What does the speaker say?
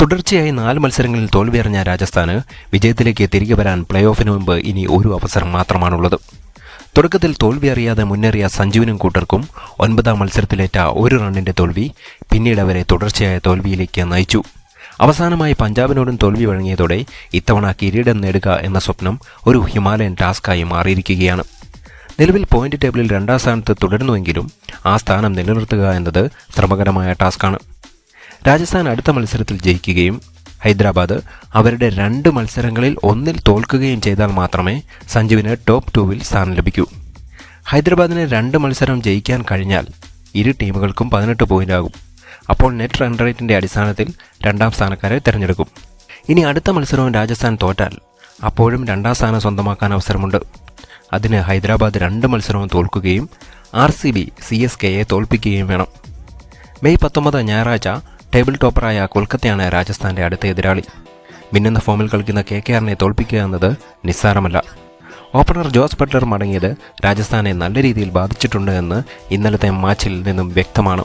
തുടർച്ചയായി നാല് മത്സരങ്ങളിൽ തോൽവിയറിഞ്ഞ രാജസ്ഥാന് വിജയത്തിലേക്ക് തിരികെ വരാൻ പ്ലേ ഓഫിന് മുമ്പ് ഇനി ഒരു അവസരം മാത്രമാണുള്ളത്. തുടക്കത്തിൽ തോൽവി അറിയാതെ മുന്നേറിയ സഞ്ജുവിനും കൂട്ടർക്കും ഒൻപതാം മത്സരത്തിലേറ്റ ഒരു റണ്ണിന്റെ തോൽവി പിന്നീട് അവരെ തുടർച്ചയായ തോൽവിയിലേക്ക് നയിച്ചു. അവസാനമായി പഞ്ചാബിനോടും തോൽവി വഴങ്ങിയതോടെ ഇത്തവണ കിരീടം നേടുക എന്ന സ്വപ്നം ഒരു ഹിമാലയൻ ടാസ്ക്കായി മാറിയിരിക്കുകയാണ്. നിലവിൽ പോയിന്റ് ടേബിളിൽ രണ്ടാം സ്ഥാനത്ത് തുടരുന്നുവെങ്കിലും ആ സ്ഥാനം നിലനിർത്തുക എന്നത് ശ്രമകരമായ ടാസ്ക്കാണ്. രാജസ്ഥാൻ അടുത്ത മത്സരത്തിൽ ജയിക്കുകയും ഹൈദരാബാദ് അവരുടെ രണ്ട് മത്സരങ്ങളിൽ ഒന്നിൽ തോൽക്കുകയും ചെയ്താൽ മാത്രമേ സഞ്ജുവിന് ടോപ്പ് ടൂവിൽ സ്ഥാനം ലഭിക്കൂ. ഹൈദരാബാദിന് രണ്ട് മത്സരം ജയിക്കാൻ കഴിഞ്ഞാൽ ഇരു ടീമുകൾക്കും പതിനെട്ട് പോയിന്റ് ആകും അപ്പോൾ നെറ്റ് റൺ റേറ്റിന്റെ അടിസ്ഥാനത്തിൽ രണ്ടാം സ്ഥാനക്കാരെ തിരഞ്ഞെടുക്കും. ഇനി അടുത്ത മത്സരവും രാജസ്ഥാൻ തോറ്റാൽ അപ്പോഴും രണ്ടാം സ്ഥാനം സ്വന്തമാക്കാൻ അവസരമുണ്ട്. അതിന് ഹൈദരാബാദ് രണ്ട് മത്സരവും തോൽക്കുകയും R C B C S കെയെ തോൽപ്പിക്കുകയും വേണം. മെയ് പത്തൊമ്പത് ഞായറാഴ്ച ടേബിൾ ടോപ്പറായ കൊൽക്കത്തയാണ് രാജസ്ഥാന്റെ അടുത്ത എതിരാളി. മിന്നുന്ന ഫോമിൽ കളിക്കുന്ന കെ കെ ആറിനെ തോൽപ്പിക്കുക എന്നത് നിസ്സാരമല്ല. ഓപ്പണർ ജോസ് ബട്ട്ലർ മടങ്ങിയത് രാജസ്ഥാനെ നല്ല രീതിയിൽ ബാധിച്ചിട്ടുണ്ട് എന്ന് ഇന്നലത്തെ മാച്ചിൽ നിന്നും വ്യക്തമാണ്.